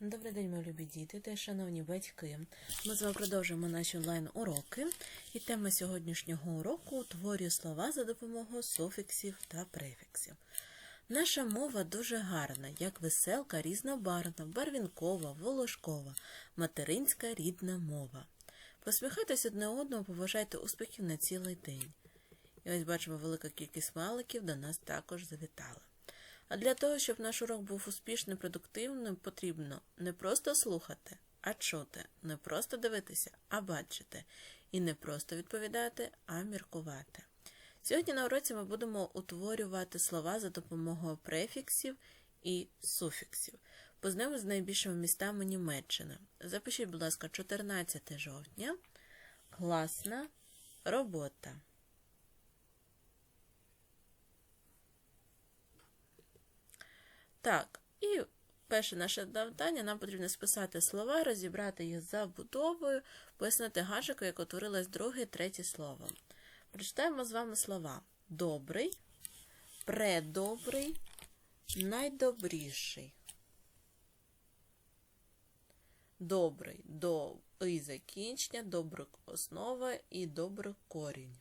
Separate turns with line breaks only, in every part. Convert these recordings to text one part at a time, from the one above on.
Добрий день, мої любі діти та шановні батьки. Ми з вами продовжуємо наші онлайн-уроки. І тема сьогоднішнього уроку утворює слова за допомогою суфіксів та префіксів. Наша мова дуже гарна, як веселка, різнобарвна, барвінкова, волошкова, материнська рідна мова. Посміхайтесь одне одному, поважайте успіхів на цілий день. І ось бачимо, велика кількість смайликів до нас також завітала. А для того, щоб наш урок був успішним, продуктивним, потрібно не просто слухати, а чути, не просто дивитися, а бачити, і не просто відповідати, а міркувати. Сьогодні на уроці ми будемо утворювати слова за допомогою префіксів і суфіксів. Познайомимося з найбільшими містами Німеччини. Запишіть, будь ласка, 14 жовтня. Класна робота. Так, і перше наше завдання нам потрібно списати слова, розібрати їх за будовою, пояснити гашику, як утворилось друге третє слово. Прочитаємо з вами слова: добрий, предобрий, найдобріший. Добрий до і закінчення, добрик основа і добрий корінь.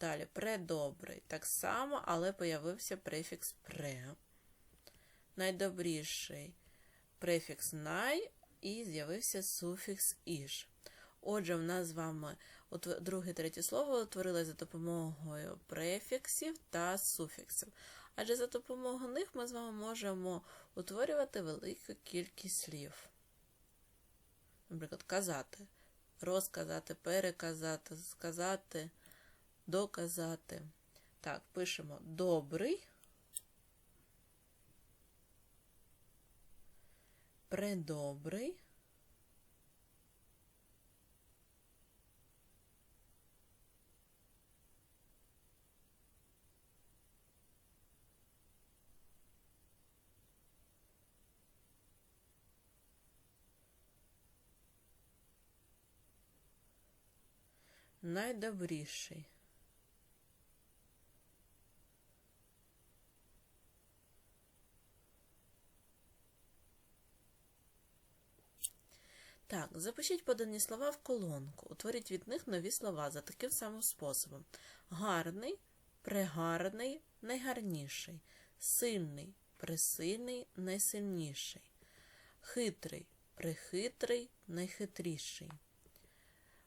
Далі предобрий. Так само, але появився префікс пре. Найдобріший префікс най і з'явився суфікс іж. Отже, в нас з вами друге третє слово утворилося за допомогою префіксів та суфіксів. Адже за допомогою них ми з вами можемо утворювати велику кількість слів. Наприклад, казати, розказати, переказати, сказати доказати. Так, пишемо добрий, предобрий, найдобріший. Так, запишіть подані слова в колонку. Утворіть від них нові слова за таким самим способом: гарний, прегарний, найгарніший, сильний, пресильний, найсильніший, хитрий, прихитрий, найхитріший.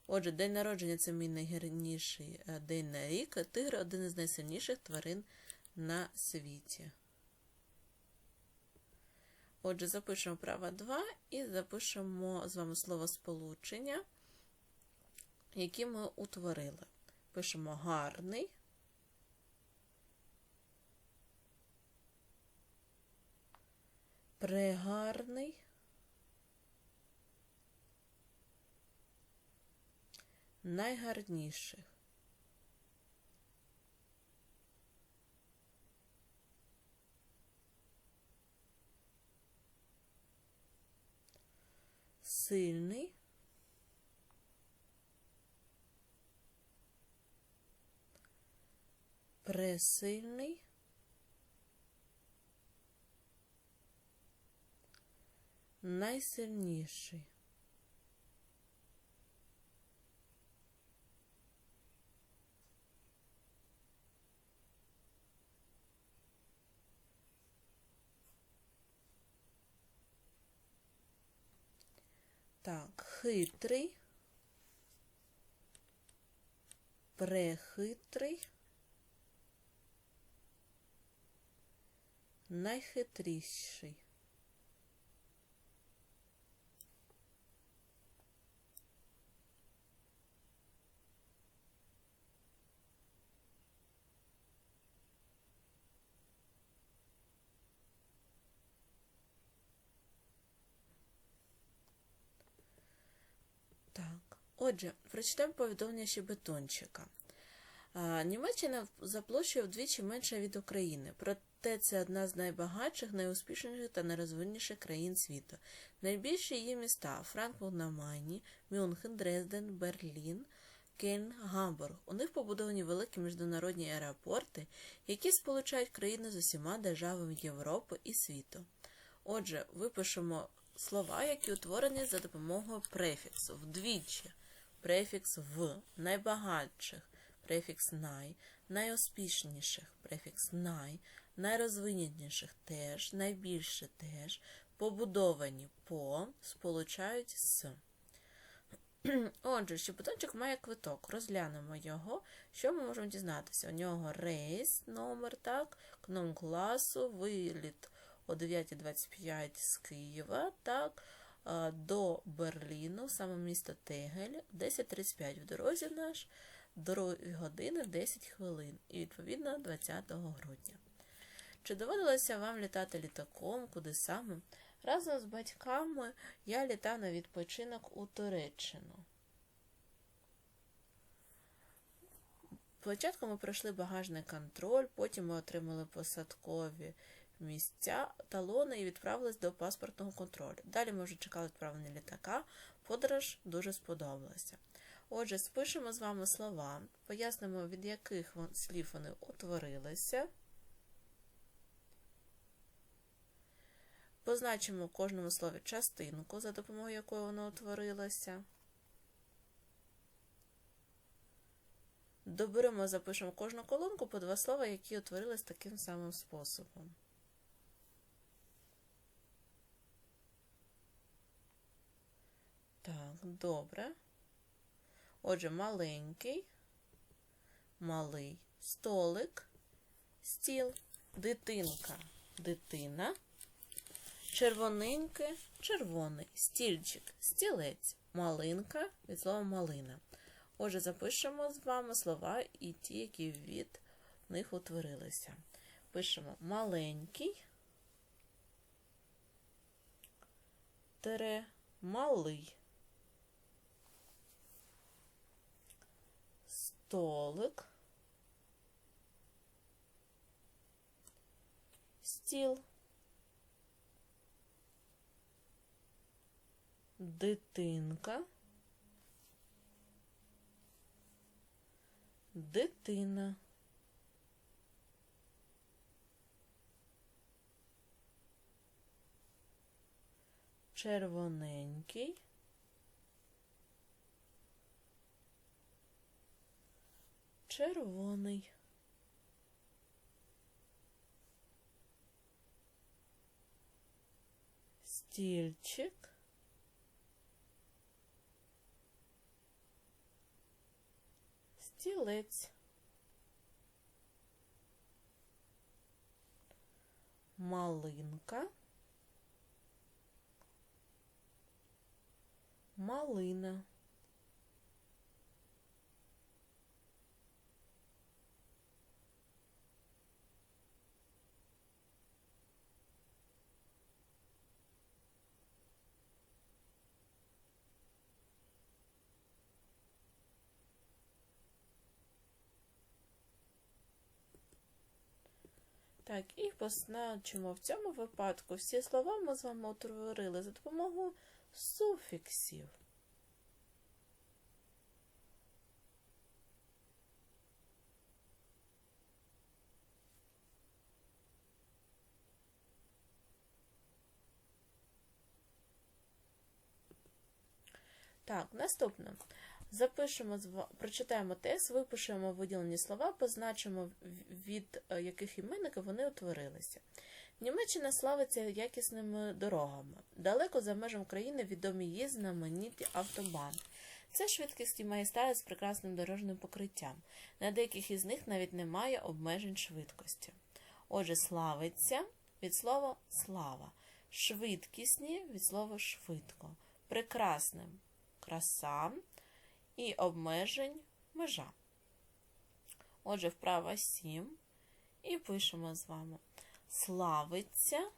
Отже, день народження це мій найгарніший е, день на рік, тигр один із найсильніших тварин на світі. Отже, запишемо право 2 і запишемо з вами слово сполучення, які ми утворили. Пишемо гарний. Прегарний. Найгарніших. Сильний. Пресильний. Найсильніший. Так, хитрий, прехитрий, найхитріший. Так, отже, прочитаємо повідомлення щебетончика. Німеччина за площею вдвічі менша від України, проте це одна з найбагатших, найуспішніших та найрозвинніших країн світу. Найбільші її міста Франкфурт на Майні, Мюнхен, Дрезден, Берлін, Кельн, Гамбург. У них побудовані великі міжнародні аеропорти, які сполучають країни з усіма державами Європи і світу. Отже, випишемо слова, які утворені за допомогою префіксу. Вдвічі. Префікс в найбагатших, префікс най, найуспішніших, префікс най, найрозвиненіших теж, найбільше теж, побудовані по, сполучають з. Отже, щепоточок має квиток. Розглянемо його. Що ми можемо дізнатися? У нього рейс, номер, так, кном класу, виліт о 9.25 з Києва, так, до Берліну, саме місто Тегель, 10.35 в дорозі наш, 2 години 10 хвилин, і відповідно 20 грудня. Чи доводилося вам літати літаком, куди саме? Разом з батьками я літав на відпочинок у Туреччину. Спочатку ми пройшли багажний контроль, потім ми отримали посадкові місця, талони і відправились до паспортного контролю. Далі ми вже чекали відправлення літака. Подорож дуже сподобалася. Отже, спишемо з вами слова, пояснимо, від яких слів вони утворилися. Позначимо в кожному слові частинку, за допомогою якої воно утворилося. Доберемо, запишемо кожну колонку по два слова, які утворились таким самим способом. Так, добре. Отже, маленький, малий, столик, стіл, дитинка, дитина, червоненьке, червоний, стільчик, стілець, малинка від слова малина. Отже, запишемо з вами слова і ті, які від них утворилися. Пишемо маленький, тере, малий. Столик, стіл, дитинка, дитина. Червоненький. Червоний. Стільчик. Стілець. Малинка. Малина. Так, і позначимо в цьому випадку всі слова ми з вами утворили за допомогою суфіксів. Так, наступне. Запишемо, прочитаємо тест, випишемо виділені слова, позначимо від е, яких іменників вони утворилися. Німеччина славиться якісними дорогами. Далеко за межами країни відомі її знамениті автобани. Це швидкісні магістралі з прекрасним дорожнім покриттям. На деяких із них навіть немає обмежень швидкості. Отже, славиться від слова слава, швидкісні від слова швидко, прекрасним краса і обмежень межа. Отже, вправа 7. І пишемо з вами. Славиться.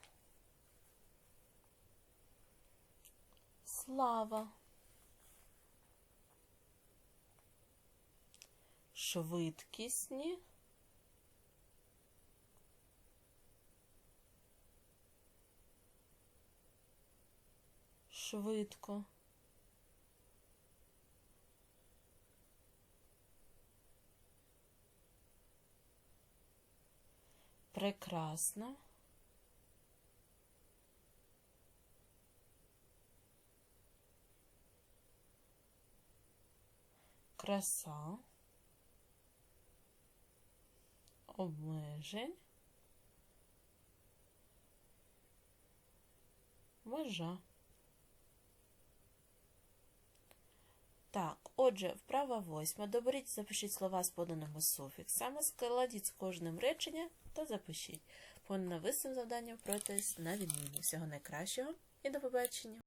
Слава. Швидкісні. Швидко. прекрасна. Краса обмежень, межа. Так, отже, вправа восьма. Доберіть, запишіть слова з поданими суфіксами, складіть з кожним реченням та запишіть. Понависним завданням протест на відміну. Всього найкращого і до побачення!